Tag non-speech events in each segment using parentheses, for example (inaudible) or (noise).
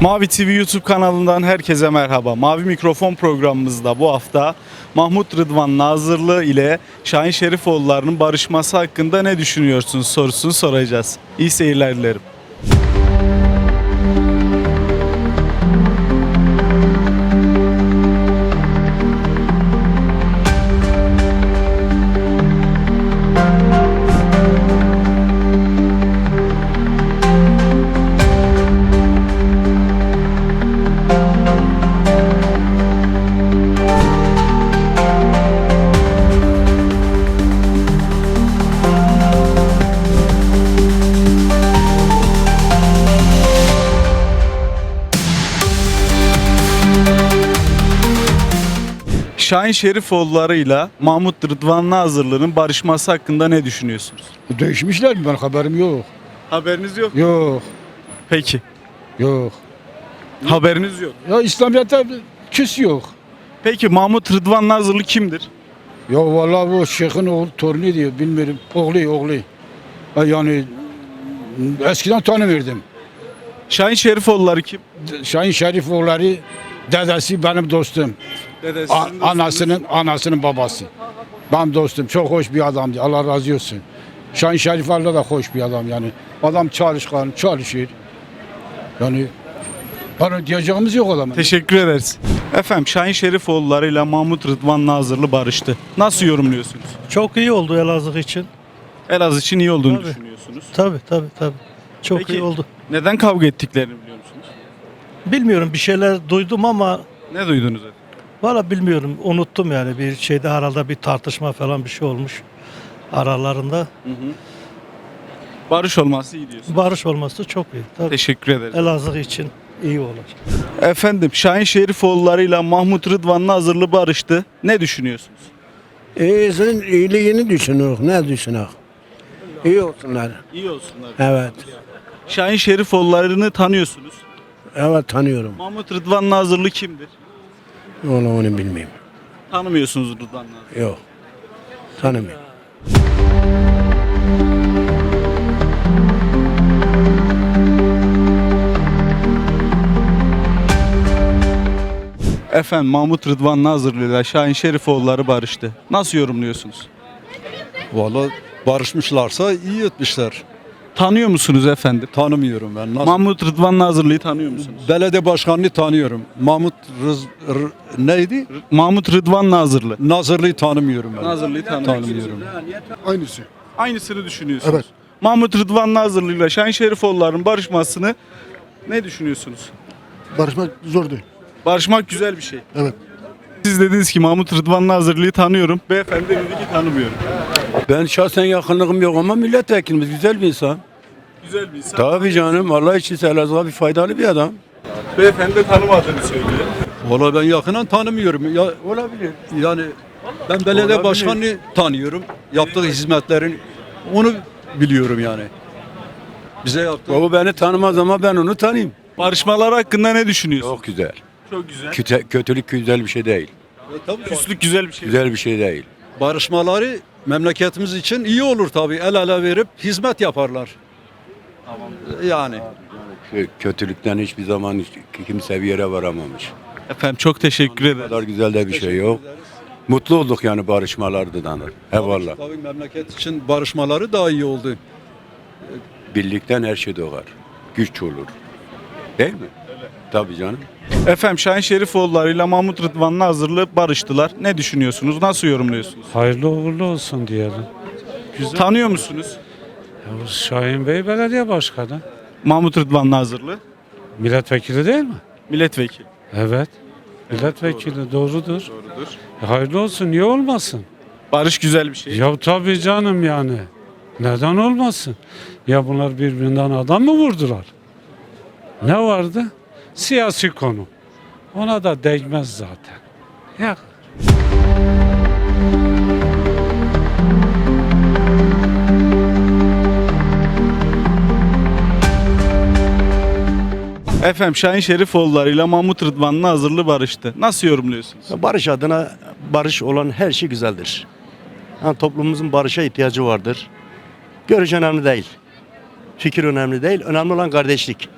Mavi TV YouTube kanalından herkese merhaba. Mavi Mikrofon programımızda bu hafta Mahmut Rıdvan Nazırlı ile Şahin Şerifoğulları'nın barışması hakkında ne düşünüyorsunuz sorusunu soracağız. İyi seyirler dilerim. Şahin Şerifoğulları ile Mahmut Rıdvan Nazırlı'nın barışması hakkında ne düşünüyorsunuz? Değişmişler mi? Ben haberim yok. Haberiniz yok. Yok, Peki. yok. Haberiniz yok. Ya İslamiyet'te küs yok. Peki Mahmut Rıdvan Nazırlı kimdir? Ya vallahi bu şeyhin oğlu, torunu diyor, bilmiyorum. Oğlu, oğlu. Ha, Yani eskiden tanımıyordum. Şahin Şerifoğulları kim? Şahin Şerifoğulları dedesi benim dostum. Dedesi. A- anasının anasının babası. Benim dostum. Çok hoş bir adamdı. Allah razı olsun. Şahin Şerifoğlu da hoş bir adam yani. Adam çalışkan, çalışır. Yani Bana diyeceğimiz yok adamın. Teşekkür ederiz. Efendim Şahin Şerifoğulları ile Mahmut Rıdvan Nazırlı barıştı. Nasıl yorumluyorsunuz? Çok iyi oldu Elazığ için. Elazığ için iyi olduğunu Tabii. düşünüyorsunuz. Tabii tabii tabii. Çok Peki. iyi oldu. Neden kavga ettiklerini biliyor musunuz? Bilmiyorum bir şeyler duydum ama Ne duydunuz efendim? valla bilmiyorum unuttum yani bir şeyde herhalde bir tartışma falan bir şey olmuş aralarında. Barış olması iyi diyorsunuz. Barış olması çok iyi. Tabii. Teşekkür ederiz. Elazığ için iyi olur. Efendim Şahin Şerifoğulları ile Mahmut Rıdvan Nazırlı barıştı. Ne düşünüyorsunuz? İyisinin iyiliğini düşünüyoruz. Ne düşünüyoruz? İyi olsunlar. İyi olsunlar. Evet. Şahin Şerifoğulları'nı tanıyorsunuz. Evet tanıyorum. Mahmut Rıdvan Nazırlı kimdir? Onu onu bilmiyorum. Tanımıyorsunuz Rıdvan Nazırlı. Yok. Tanımıyorum. Efendim Mahmut Rıdvan Nazırlı ile Şahin Şerifoğulları barıştı. Nasıl yorumluyorsunuz? Valla barışmışlarsa iyi etmişler. Tanıyor musunuz efendim? Tanımıyorum ben. Nasıl? Mahmut Rıdvan Nazırlı'yı tanıyor musunuz? Belediye başkanını tanıyorum. Mahmut Rız, R- neydi? Mahmut Rıdvan Nazırlı. Nazırlı'yı tanımıyorum ben. Nazırlı'yı tanımıyorum. Aynısı. Aynısını düşünüyorsunuz. Evet. Mahmut Rıdvan Nazırlı ile Şahin Şerifoğulları'nın barışmasını ne düşünüyorsunuz? Barışmak zor değil. Barışmak güzel bir şey. Evet. Siz dediniz ki Mahmut Rıdvan Nazırlı'yı tanıyorum. Beyefendi dedi ki tanımıyorum. Ben şahsen yakınlığım yok ama milletvekilimiz güzel bir insan. Güzel bir insan. Tabii canım vallahi için Elazığ'a bir faydalı bir adam. Beyefendi de tanımadığını söylüyor. Valla ben yakından tanımıyorum. Ya, olabilir. Yani ben belediye Olabilir. başkanını tanıyorum. Yaptığı hizmetlerin onu biliyorum yani. Bize yaptığı O beni tanımaz ama ben onu tanıyayım. Barışmalar hakkında ne düşünüyorsun? Çok güzel. Çok güzel. Kötü, kötülük güzel bir şey değil. Tabii Küslük güzel bir şey. Güzel bir şey değil. barışmaları memleketimiz için iyi olur tabii. El ele verip hizmet yaparlar. Yani. Kö- Kötülükten hiçbir zaman hiç kimse bir yere varamamış. Efendim çok teşekkür Bu ederim. kadar güzel de bir şey yok. Mutlu olduk yani barışmalardan. Eyvallah. Tabii memleket için barışmaları daha iyi oldu. Birlikten her şey doğar. Güç olur. Değil mi? Tabii canım. Efendim Şahin Şerifoğulları ile Mahmut Rıdvan Nazırlı barıştılar. Ne düşünüyorsunuz? Nasıl yorumluyorsunuz? Hayırlı uğurlu olsun diyelim. Tanıyor musunuz? Ya, Şahin Bey belediye başkanı. Mahmut Rıdvan Nazırlı. Milletvekili değil mi? Milletvekili. Evet. Milletvekili doğrudur. Doğrudur. E, Hayırlı olsun niye olmasın? Barış güzel bir şey. Ya tabii canım yani. Neden olmasın? Ya bunlar birbirinden adam mı vurdular? Ne vardı? Siyasi konu. Ona da değmez zaten. Ya Efendim Şahin Şerifoğulları ile Mahmut Rıdvan Nazırlı barıştı. Nasıl yorumluyorsunuz? Barış adına barış olan her şey güzeldir. Yani toplumumuzun barışa ihtiyacı vardır. Görüş önemli değil. Fikir önemli değil. Önemli olan kardeşlik.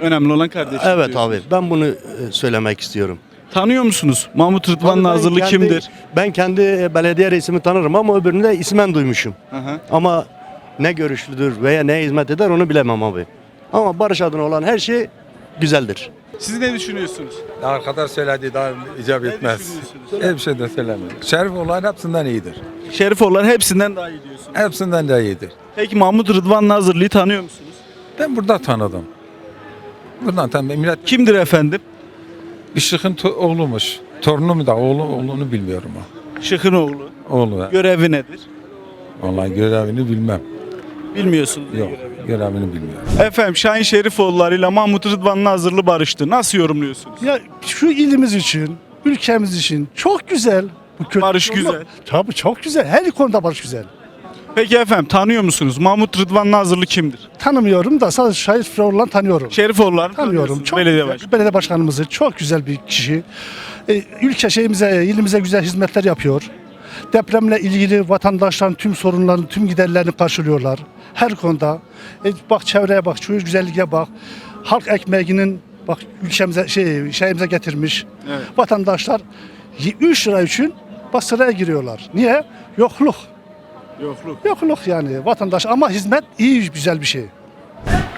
Önemli olan kardeşlik. Evet diyorsunuz. abi ben bunu e, söylemek istiyorum. Tanıyor musunuz? Mahmut Rıdvan Abi ben Nazırlı kendi- kimdir? Ben kendi e, belediye reisimi tanırım ama öbürünü de ismen duymuşum. Hı. Ama ne görüşlüdür veya ne hizmet eder onu bilemem abi. Ama barış adına olan her şey güzeldir. Siz ne düşünüyorsunuz? Arkadaş söyledi daha icap Ne etmez. düşünüyorsunuz? Hep şey de söylemiyor. Şerif olan hepsinden iyidir. Şerifoğulları hepsinden daha iyi diyorsunuz. Hepsinden de iyidir. Peki Mahmut Rıdvan Nazırlı'yı tanıyor musunuz? Ben burada tanıdım. Buradan tanıdım. Millet Kimdir efendim? Işık'ın to- oğlumuş. Torunu mu da oğlu olduğunu bilmiyorum ha. Şıkın oğlu. Oğlu. ha. Görevi nedir? Vallahi görevini bilmem. Bilmiyorsunuz. Yok. Görevini bilmiyorum. Efendim Şahin Şerifoğulları ile Mahmut Rıdvan Nazırlı barıştı. Nasıl yorumluyorsunuz? Ya şu ilimiz için, ülkemiz için çok güzel. Bu kötü Barış olmaz. güzel. Tabii çok güzel. Her konuda barış güzel. Peki efendim tanıyor musunuz? Mahmut Rıdvan Nazırlı kimdir? Tanımıyorum da sadece Şahit Fıraoğlu'ndan tanıyorum. Şerifoğulları Tanıyorum. tanıyorsunuz. Çok Belediye başkanı. Belediye başkanımızı çok güzel bir kişi. E, ülke şeyimize, ilimize güzel hizmetler yapıyor. Depremle ilgili vatandaşların tüm sorunlarını, tüm giderlerini karşılıyorlar. Her konuda. E, bak çevreye bak, şu güzelliğe bak. Halk ekmeğinin bak ülkemize şey şeyimize getirmiş. Evet. Vatandaşlar 3 lira için bak sıraya giriyorlar. Niye? Yokluk. Yokluk. Yokluk yani vatandaş ama hizmet iyi güzel bir şey.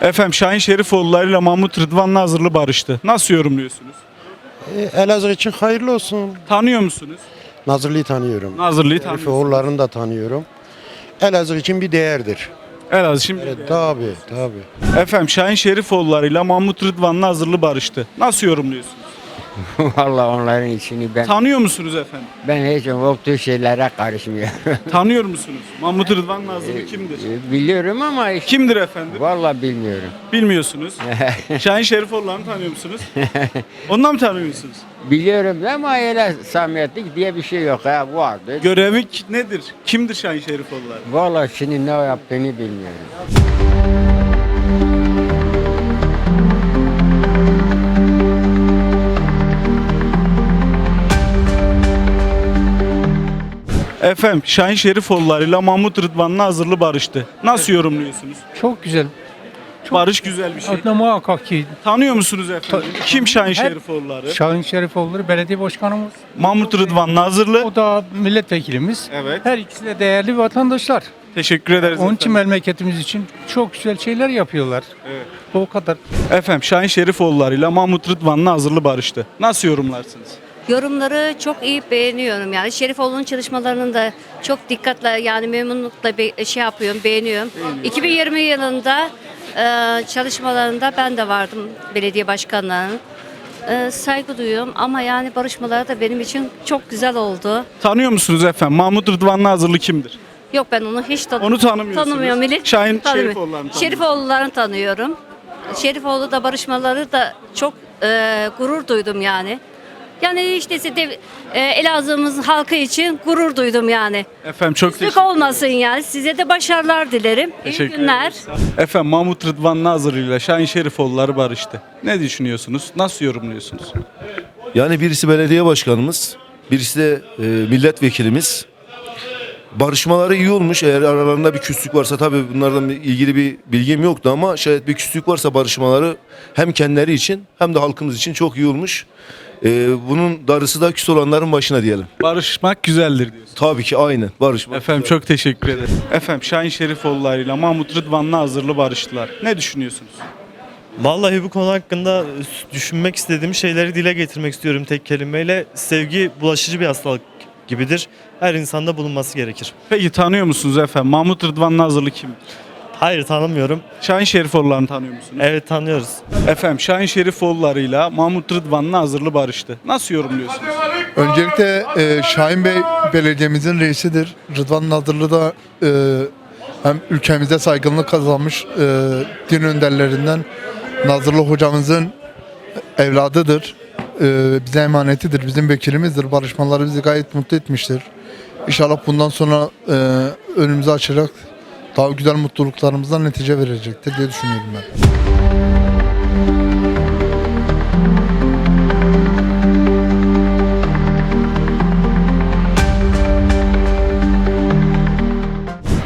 Efendim Şahin Şerifoğulları ile Mahmut Rıdvan Nazırlı barıştı. Nasıl yorumluyorsunuz? Elazığ için hayırlı olsun. Tanıyor musunuz? Nazırlı'yı tanıyorum. Nazırlı'yı Şerif tanıyorsunuz. oğullarını da tanıyorum. Elazığ için bir değerdir. Elazığ şimdi. Evet, tabii tabii. Efendim Şahin Şerifoğulları ile Mahmut Rıdvan Nazırlı barıştı. Nasıl yorumluyorsunuz? (laughs) Vallahi onların işini ben Tanıyor musunuz efendim? ben hiç o tür şeylere karışmıyorum. (laughs) Tanıyor musunuz? Mahmut Rıdvan Nazırlı kimdir? Biliyorum ama işte, Kimdir efendim? vallahi bilmiyorum. Bilmiyorsunuz. (laughs) Şahin Şerifoğulları'nı tanıyor musunuz? Ondan mı tanıyor musunuz? Biliyorum ama öyle samimiyetlik diye bir şey yok ha vardı. Görevi nedir? Kimdir Şahin Şerifoğulları? Vallahi şimdi ne yaptığını bilmiyorum. Efendim Şahin Şerifoğulları ile Mahmut Rıdvan Nazırlı barıştı. Nasıl yorumluyorsunuz? Çok güzel. Barış güzel bir şey. Aslında muhakkak ki Tanıyor musunuz efendim? Kim Şahin Her- Şerifoğulları? Şahin Şerifoğulları belediye başkanımız. Mahmut Rıdvan Nazırlı. O da milletvekilimiz. Evet. Her ikisi de değerli vatandaşlar. Teşekkür ederiz Onun için efendim. memleketimiz için çok güzel şeyler yapıyorlar. Evet. O kadar. Efendim Şahin Şerifoğulları ile Mahmut Rıdvan Nazırlı barıştı. Nasıl yorumlarsınız? Yorumları çok iyi beğeniyorum yani Şerifoğlu'nun çalışmalarını da çok dikkatle yani memnunlukla be- şey yapıyorum beğeniyorum. 2020 yılında e, çalışmalarında ben de vardım belediye başkanlarının. E, saygı duyuyorum ama yani barışmaları da benim için çok güzel oldu. Tanıyor musunuz efendim? Mahmut Rıdvan Nazırlı kimdir? Yok ben onu hiç tan- Onu tanımıyorsunuz. tanımıyorum. Millet Şahin tanımıyor. Şerifoğulları'nı tanıyorsunuz. Şerifoğulları'nı tanıyorum. Şerifoğlu da barışmaları da çok e, gurur duydum yani. Yani işte de, e, Elazığ'ımızın halkı için gurur duydum yani. Efendim çok Küslük teşekkür olmasın yani. Size de başarılar dilerim. İyi Teşekkür günler. ederiz. Efendim Mahmut Rıdvan Nazırlı ile Şahin Şerifoğulları barıştı. Ne düşünüyorsunuz? Nasıl yorumluyorsunuz? Yani birisi belediye başkanımız, birisi de e, milletvekilimiz. Barışmaları iyi olmuş. Eğer aralarında bir küslük varsa tabii bunlardan bir- ilgili bir bilgim yoktu ama şayet bir küslük varsa barışmaları hem kendileri için hem de halkımız için çok iyi olmuş. E, bunun darısı da küs olanların başına diyelim. Barışmak güzeldir diyorsunuz. Tabii ki aynen barışmak. Efendim çok teşekkür ederim. Efendim Şahin Şerifoğulları ile Mahmut Rıdvan Nazırlı barıştılar. Ne düşünüyorsunuz? Vallahi bu konu hakkında düşünmek istediğim şeyleri dile getirmek istiyorum tek kelimeyle. Sevgi bulaşıcı bir hastalık gibidir. Her insanda bulunması gerekir. Peki tanıyor musunuz efendim? Mahmut Rıdvan Nazırlı kim? Hayır tanımıyorum. Şahin Şerifoğulları'nı tanıyor musunuz? Evet tanıyoruz. Efendim Şahin Şerifoğulları ile Mahmut Rıdvan Nazırlı barıştı. Nasıl yorumluyorsunuz? Öncelikle e, Şahin Bey belediyemizin reisidir. Rıdvan Nazırlı da e, hem ülkemize saygınlık kazanmış e, din önderlerinden Nazırlı hocamızın evladıdır. E, bize emanetidir, bizim vekilimizdir. Barışmaları bizi gayet mutlu etmiştir. İnşallah bundan sonra e, önümüzü açacak daha güzel mutluluklarımızdan netice verecektir diye düşünüyorum ben.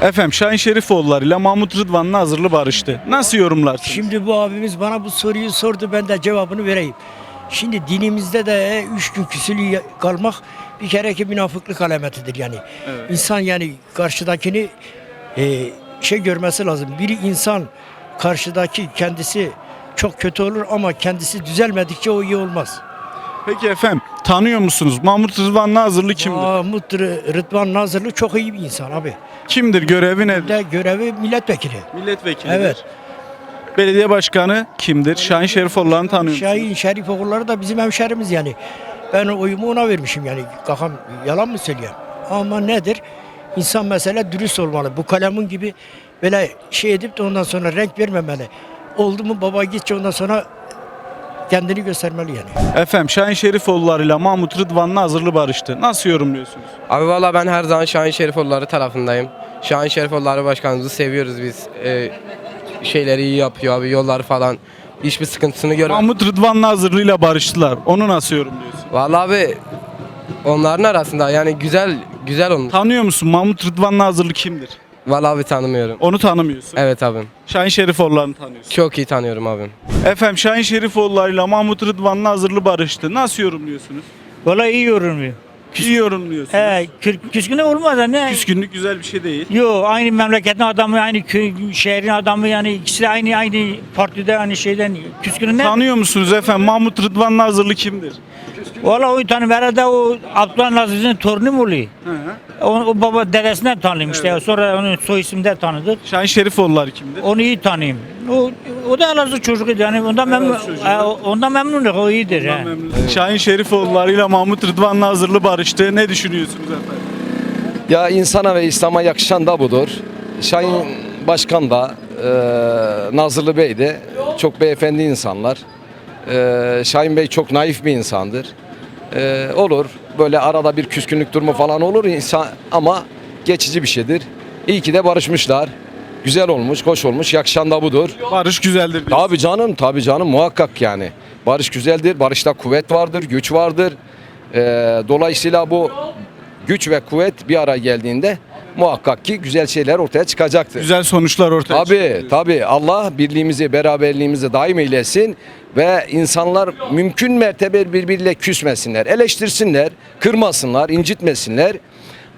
Efendim Şahin Şerifoğulları ile Mahmut Rıdvan Nazırlı barıştı. Nasıl yorumlarsınız? Şimdi bu abimiz bana bu soruyu sordu ben de cevabını vereyim. Şimdi dinimizde de üç gün küsülü kalmak bir kere ki münafıklık alametidir yani. Evet. İnsan yani karşıdakini e, şey görmesi lazım. Biri insan karşıdaki kendisi çok kötü olur ama kendisi düzelmedikçe o iyi olmaz. Peki efendim tanıyor musunuz? Mahmut Rıdvan Nazırlı kimdir? Mahmut Rı- Rıdvan Nazırlı çok iyi bir insan abi. Kimdir? Görevi nedir? De görevi milletvekili. Milletvekili. Evet. Belediye başkanı kimdir? Şahin Şerifoğulları'nı tanıyor musunuz? Şahin Şerif oğulları da bizim hemşerimiz yani. Ben oyumu ona vermişim yani. Kakam yalan mı söylüyorum? Ama nedir? İnsan mesela dürüst olmalı. Bu kalemin gibi böyle şey edip de ondan sonra renk vermemeli. Oldu mu baba gitçe ondan sonra kendini göstermeli yani. Efendim Şahin Şerifoğulları ile Mahmut Rıdvan Nazırlı barıştı. Nasıl yorumluyorsunuz? Abi valla ben her zaman Şahin Şerifoğulları tarafındayım. Şahin Şerifoğulları başkanımızı seviyoruz biz. Ee, şeyleri iyi yapıyor abi yolları falan. Hiçbir sıkıntısını görmedim. Mahmut Rıdvan Nazırlı ile barıştılar. Onu nasıl yorumluyorsun? Valla abi onların arasında yani güzel güzel olmuş. Tanıyor musun? Mahmut Rıdvan Nazırlı kimdir? Valla abi tanımıyorum. Onu tanımıyorsun. Evet abim. Şahin Şerifoğulları'nı tanıyorsun. Çok iyi tanıyorum abim. Efendim Şahin Şerifoğulları ile Mahmut Rıdvan Nazırlı barıştı. Nasıl yorumluyorsunuz? Valla iyi yorumluyor. İyi yorumluyorsunuz. He, küsküne olmaz da ne? Küskünlük güzel bir şey değil. Yo aynı memleketin adamı aynı köy, şehrin adamı yani ikisi de aynı aynı partide aynı şeyden küskünü ne? Tanıyor musunuz efendim? Mahmut Rıdvan Nazırlı kimdir? Valla o tanım herhalde o Abdullah Nazır'ın torunu mu oluyor? O, o baba dedesinden tanıyım işte. Sonra onun soy isimde tanıdık. Şahin Şerifoğulları kimdir? Onu iyi tanıyım. O, o da Elazığ çocuğuydu yani ondan memnun, e, ondan memnunum o iyidir. he. Şahin Şerifoğulları ile Mahmut Rıdvan Nazırlı barıştı. Ne düşünüyorsunuz efendim? Ya insana ve İslam'a yakışan da budur. Şahin Başkan da, e, Nazırlı Bey de çok beyefendi insanlar. E, Şahin Bey çok naif bir insandır. E, olur böyle arada bir küskünlük durumu falan olur insan ama geçici bir şeydir. İyi ki de barışmışlar. Güzel olmuş, hoş olmuş, yakışan da budur. Barış güzeldir diyorsun. Tabii canım, tabii canım muhakkak yani. Barış güzeldir, barışta kuvvet vardır, güç vardır. Ee, dolayısıyla bu güç ve kuvvet bir araya geldiğinde muhakkak ki güzel şeyler ortaya çıkacaktır. Güzel sonuçlar ortaya çıkıyor. Tabii tabii Allah birliğimizi, beraberliğimizi daim eylesin ve insanlar mümkün mertebe birbiriyle küsmesinler, eleştirsinler, kırmasınlar, incitmesinler.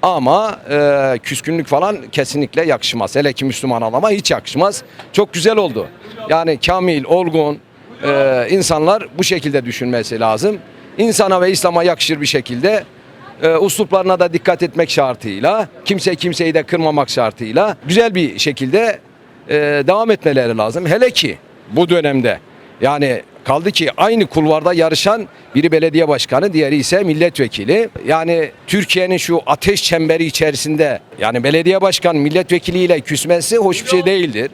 Ama e, küskünlük falan kesinlikle yakışmaz. Hele ki Müslüman adama hiç yakışmaz. Çok güzel oldu. Yani kamil, olgun e, insanlar bu şekilde düşünmesi lazım. İnsana ve İslam'a yakışır bir şekilde e, usluplarına da dikkat etmek şartıyla, kimse kimseyi de kırmamak şartıyla güzel bir şekilde e, devam etmeleri lazım. Hele ki bu dönemde yani kaldı ki aynı kulvarda yarışan biri belediye başkanı, diğeri ise milletvekili. Yani Türkiye'nin şu ateş çemberi içerisinde yani belediye başkanı milletvekiliyle küsmesi hoş bir şey değildir.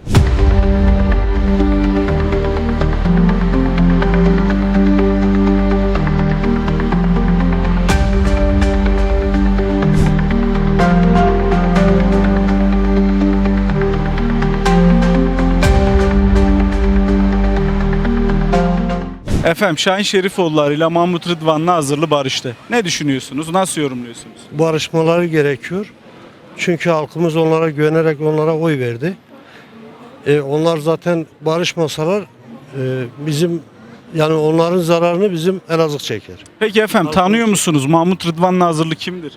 Efendim Şahin Şerifoğulları ile Mahmut Rıdvan Nazırlı barıştı. Ne düşünüyorsunuz? Nasıl yorumluyorsunuz? Barışmaları gerekiyor. Çünkü halkımız onlara güvenerek onlara oy verdi. E, onlar zaten barışmasalar e, bizim yani onların zararını bizim Elazığ çeker. Peki efendim tanıyor musunuz? Mahmut Rıdvan Nazırlı kimdir?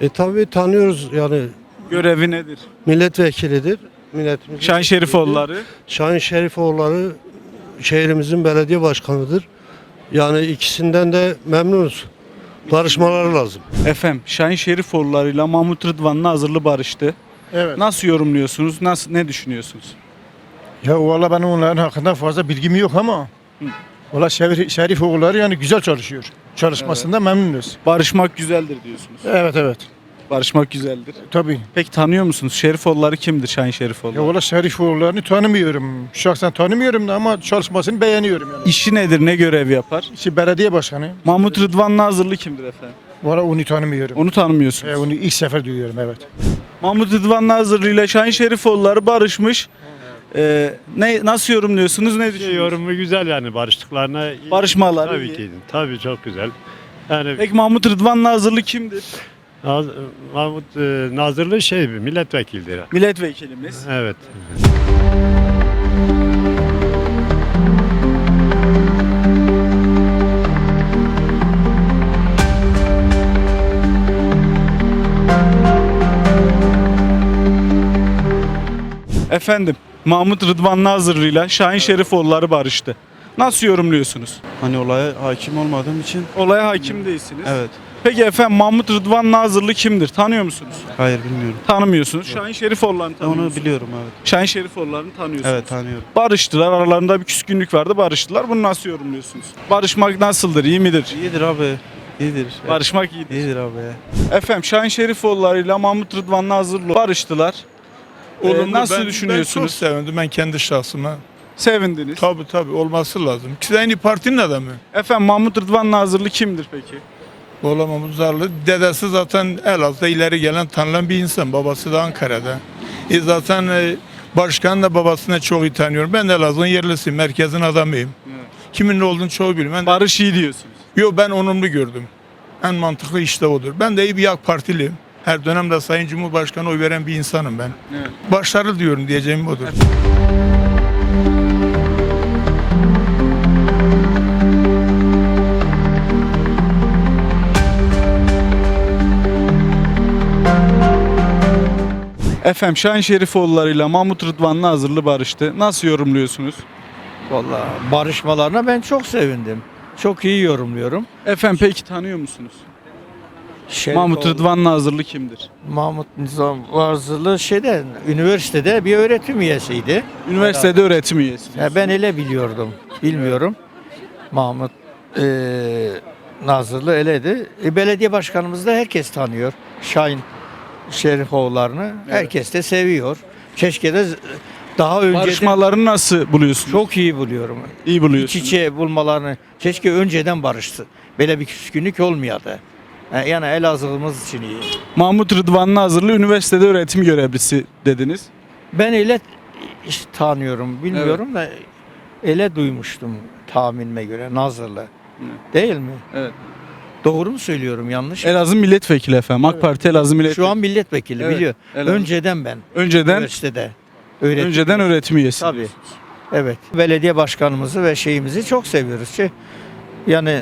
E tabi tanıyoruz yani Görevi nedir? milletvekilidir. Milletimizin Şahin Şerifoğulları. Şahin Şerifoğulları şehrimizin belediye başkanıdır. Yani ikisinden de memnunuz. Barışmaları lazım. Efendim Şahin Şerifoğulları ile Mahmut Rıdvan Nazırlı barıştı. Evet. Nasıl yorumluyorsunuz? Nasıl ne düşünüyorsunuz? Ya valla benim onların hakkında fazla bilgim yok ama valla Şerif, Şerif oğulları yani güzel çalışıyor. Çalışmasında memnunuz. Barışmak güzeldir diyorsunuz. Evet evet. Barışmak güzeldir. Tabii. Peki tanıyor musunuz? Şerifoğulları kimdir Şahin Ya Şerifoğulları? valla Şerif oğullarını tanımıyorum. Şahsen tanımıyorum da ama çalışmasını beğeniyorum yani. İşi nedir? Ne görev yapar? İşte belediye başkanı. Mahmut Rıdvan Nazırlı kimdir efendim? Valla onu tanımıyorum. Onu tanımıyorsunuz. E, onu ilk sefer duyuyorum evet. Mahmut Rıdvan Nazırlı ile Şahin Şerifoğulları barışmış. Ee, ne nasıl yorumluyorsunuz? Ne düşünüyorsunuz? Yorumu güzel yani barıştıklarına. Barışmaları Tabii iyi. ki. Tabii çok güzel. Yani Peki Mahmut Rıdvan Nazırlı kimdir? Mahmut Nazırlı şey milletvekildir. Milletvekilimiz. Evet. Efendim Mahmut Rıdvan Nazırlı ile Şahin Şerifoğulları barıştı. Nasıl yorumluyorsunuz? Hani olaya hakim olmadığım için Olaya hakim değilsiniz. evet. Peki efendim Mahmut Rıdvan Nazırlı kimdir? Tanıyor musunuz? Hayır bilmiyorum. Tanımıyorsunuz. Şahin Şerifoğulları'nı tanıyor musunuz? biliyorum evet. Şahin Şerifoğulları'nı tanıyorsunuz. tanıyorum. Barıştılar. Aralarında bir küskünlük vardı. Barıştılar. Bunu nasıl yorumluyorsunuz? Barışmak nasıldır? İyi midir? İyidir abi. İyidir. Barışmak iyidir. İyidir abi ya. Efendim Şahin Şerifoğulları ile Mahmut Rıdvan Nazırlı barıştılar. Ee, nasıl düşünüyorsunuz? sevindim ben kendi şahsıma. Sevindiniz. Tabii tabii olması lazım. İkisi de aynı partinin adamı. Efendim Mahmut Rıdvan Nazırlı kimdir peki? Olamam Zarlı. Dedesi zaten Elazığ'da ileri gelen tanınan bir insan. Babası da Ankara'da. E zaten e, başkan da babasını çok iyi tanıyorum. Ben de Elazığ'ın yerlisiyim. Merkezin adamıyım. Kimin ne olduğunu çoğu bilmem. Ben de- Barış iyi diyorsunuz. Yo ben olumlu gördüm. En mantıklı işte odur. Ben de iyi bir AK Partiliyim. Her dönemde Sayın Cumhurbaşkanı oy veren bir insanım ben. Evet. Başarılı diyorum diyeceğim odur. Efendim Şahin Şerifoğulları ile Mahmut Rıdvan Nazırlı barıştı. Nasıl yorumluyorsunuz? Vallahi barışmalarına ben çok sevindim. Çok iyi yorumluyorum. Efendim peki tanıyor musunuz? Şerif Mahmut Rıdvan Nazırlı kimdir? Mahmut Nizam Varzılı şeyde üniversitede bir öğretim üyesiydi. Üniversitede öğretim üyesi. Ya ben öyle biliyordum. Bilmiyorum. Mahmut eee Nazırlı eledi. E, belediye başkanımız da herkes tanıyor. Şahin Şerifoğullarını herkes de seviyor. Keşke de z- daha önce Barışmalarını nasıl buluyorsunuz? çok iyi buluyorum. iyi İç buluyorsunuz. içe bulmalarını keşke önceden barıştı. Böyle bir küskünlük olmayadı. Yani yani Elazığ'ımız için iyi. Mahmut Rıdvan Nazırlı üniversitede öğretim görevlisi dediniz. Ben öyle işte tanıyorum, bilmiyorum da öyle duymuştum tahminime göre Nazırlı. Değil mi? Evet. Doğru mu söylüyorum yanlış? mı? Elazığ milletvekili efendim. AK Parti Elazığ milletvekili. Şu an milletvekili Evet, biliyor. Elazığ. Önceden ben önceden üniversitede öğretim. önceden öğretim üyesi. Tabii. Evet. Belediye başkanımızı ve şeyimizi çok seviyoruz. Şey, yani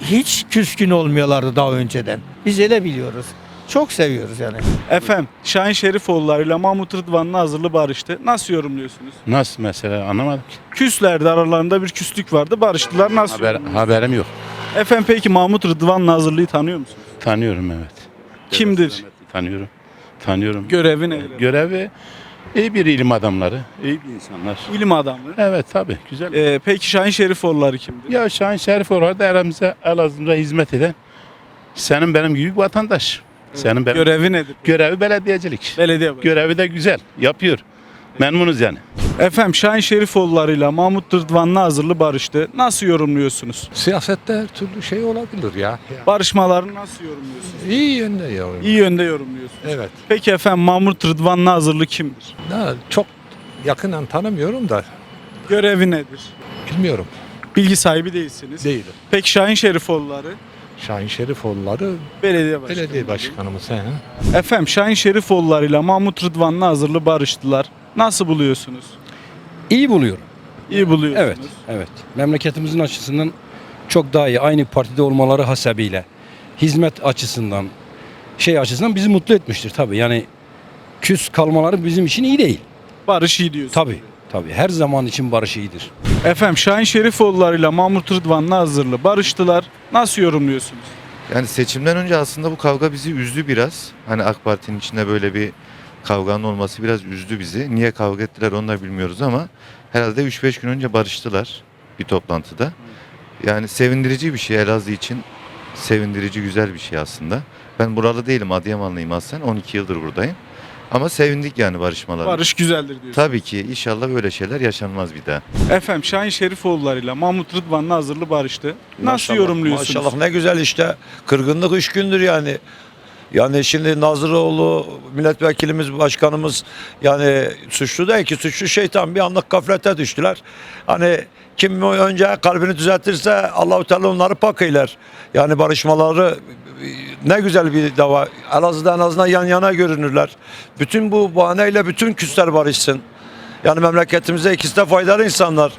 hiç küskün olmuyorlardı daha önceden. Biz öyle biliyoruz. Çok seviyoruz yani. Efendim Şahin Şerifoğulları ile Mahmut Rıdvan Nazırlı barıştı. Nasıl yorumluyorsunuz? Nasıl mesela anlamadım ki. Küslerdi aralarında bir küslük vardı. Barıştılar. Nasıl? Haber, yorumluyorsunuz? haberim yok. Efendim peki Mahmut Rıdvan Nazırlı'yı tanıyor musunuz? Tanıyorum evet. Kimdir? Tanıyorum. Tanıyorum. Görevi ne? Görevi iyi bir ilim adamları, iyi bir insanlar. İlim adamı. Evet tabii güzel. Ee, peki Şahin Şerifoğulları kimdir? Ya Şahin Şerif olarak da aramıza Elazığ'da hizmet eden senin benim gibi bir vatandaş. Senin Görevi nedir? görevi belediyecilik. Belediye başkanı. Görevi de güzel. Yapıyor. Memnunuz yani. Efendim Şahin Şerifoğulları ile Mahmut Rıdvan Nazırlı barıştı. Nasıl yorumluyorsunuz? Siyasette her türlü şey olabilir ya. Barışmalarını nasıl yorumluyorsunuz? İyi yönde ya. İyi yönde yorumluyorsunuz. Evet. Peki efendim Mahmut Rıdvan Nazırlı kimdir? çok yakından tanımıyorum da Görevi nedir? bilmiyorum. Bilgi sahibi değilsiniz. Değilim. Peki Şahin Şerifoğulları Şahin Şerifoğulları belediye başkanı. belediye başkanımız. He. Efendim Şahin Şerifoğulları ile Mahmut Rıdvan Nazırlı barıştılar. Nasıl buluyorsunuz? İyi buluyorum. İyi buluyorsunuz. Evet, evet. Memleketimizin açısından çok daha iyi. Aynı partide olmaları hasebiyle. Hizmet açısından, şey açısından bizi mutlu etmiştir tabii. Yani küs kalmaları bizim için iyi değil. Barış iyi diyorsunuz. Tabii, tabii. Her zaman için barış iyidir. Efendim Şahin Şerifoğulları ile Mahmut Rıdvan Nazırlı barıştılar. Nasıl yorumluyorsunuz? Yani seçimden önce aslında bu kavga bizi üzdü biraz. Hani AK Parti'nin içinde böyle bir kavganın olması biraz üzdü bizi. Niye kavga ettiler onu da bilmiyoruz ama herhalde 3-5 gün önce barıştılar bir toplantıda. Yani sevindirici bir şey Elazığ için. Sevindirici güzel bir şey aslında. Ben buralı değilim Adıyamanlıyım aslında 12 yıldır buradayım. Ama sevindik yani barışmalarına. Barış güzeldir diyorsunuz. Tabii ki inşallah böyle şeyler yaşanmaz bir daha. Efendim Şahin Şerifoğulları ile Mahmut Rıdvan Nazırlı barıştı. Nasıl Maşallah, yorumluyorsunuz? Maşallah ne güzel işte. Kırgınlık üç gündür yani. Yani şimdi Nazıroğlu milletvekilimiz, başkanımız yani suçlu değil ki suçlu şeytan bir anlık gaflete düştüler. Hani kim önce kalbini düzeltirse Allahu Teala onları pak eyler. Yani barışmaları ne güzel bir dava. Elazığ'da en azından yan yana görünürler. Bütün bu bahaneyle bütün küsler barışsın. Yani memleketimize ikisi de faydalı insanlar.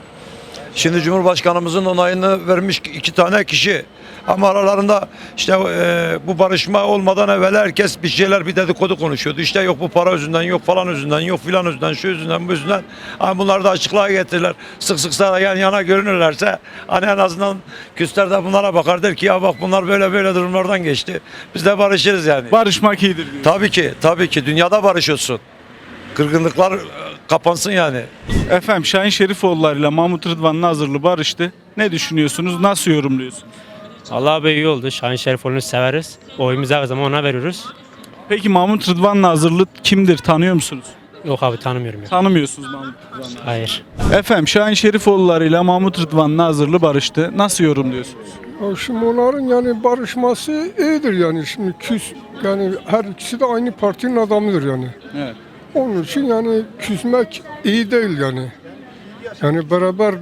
Şimdi Cumhurbaşkanımızın onayını vermiş iki tane kişi. Ama aralarında işte e, bu barışma olmadan evvel herkes bir şeyler bir dedikodu konuşuyordu. İşte yok bu para yüzünden, yok falan yüzünden, yok filan yüzünden, şu yüzünden, bu yüzünden. Ama bunları da açıklığa getirirler. Sık sık sıra yan yana görünürlerse hani en azından küsler de bunlara bakar der ki ya bak bunlar böyle böyle durumlardan geçti. Biz de barışırız yani. Barışmak iyidir diyor. Tabii ki, tabii ki. Dünyada barış olsun. Kırgınlıklar e, kapansın yani. Efendim Şahin Şerifoğulları ile Mahmut Rıdvan Nazırlı barıştı. Ne düşünüyorsunuz? Nasıl yorumluyorsunuz? Allah abi iyi oldu. Şahin Şerifoğlu'nu severiz. Oyumuzu her zaman ona veriyoruz. Peki Mahmut Rıdvan Nazırlı kimdir? Tanıyor musunuz? Yok abi tanımıyorum ya. Tanımıyorsunuz Mahmut Rıdvan Nazırlı. Hayır. Efendim Şahin Şerifoğulları ile Mahmut Rıdvan Nazırlı barıştı. Nasıl yorumluyorsunuz? Ya Şimdi onların yani barışması iyidir yani şimdi küs yani her ikisi de aynı partinin adamıdır yani. Evet. Onun için yani küsmek iyi değil yani. Yani beraberce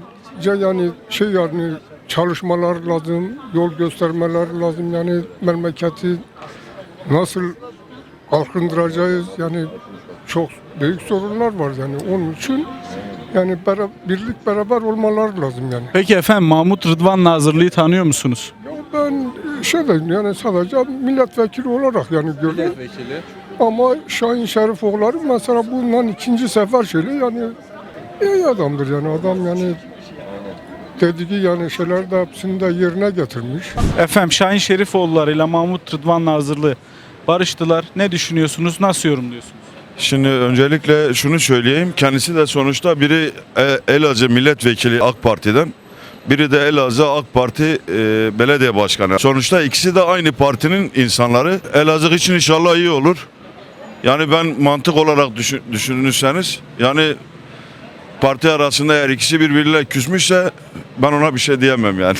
yani şey yani çalışmalar lazım, yol göstermeler lazım yani memleketi nasıl kalkındıracağız yani çok büyük sorunlar var yani onun için yani bera- birlik beraber olmaları lazım yani. Peki efendim Mahmut Rıdvan Nazırlı'yı tanıyor musunuz? Ben şey de yani sadece milletvekili olarak yani gördüm. Ama Şahin Şerifoğulları mesela bundan ikinci sefer şöyle yani iyi adamdır yani adam yani dediği yani şeyler de hepsini de yerine getirmiş. Efendim Şahin Şerifoğulları ile Mahmut Rıdvan Nazırlı barıştılar. Ne düşünüyorsunuz? Nasıl yorumluyorsunuz? Şimdi öncelikle şunu söyleyeyim. Kendisi de sonuçta biri E- Elazığ milletvekili AK Parti'den. Biri de Elazığ AK Parti e, belediye başkanı. Sonuçta ikisi de aynı partinin insanları. Elazığ için inşallah iyi olur. Yani ben mantık olarak düşün, düşünürseniz yani parti arasında eğer ikisi birbiriyle küsmüşse ben ona bir şey diyemem yani.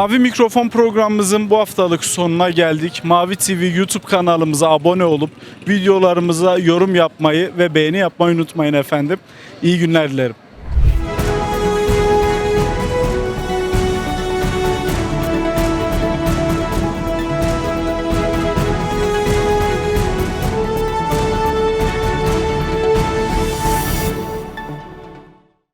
Mavi Mikrofon programımızın bu haftalık sonuna geldik. Mavi TV YouTube kanalımıza abone olup videolarımıza yorum yapmayı ve beğeni yapmayı unutmayın efendim. İyi günler dilerim.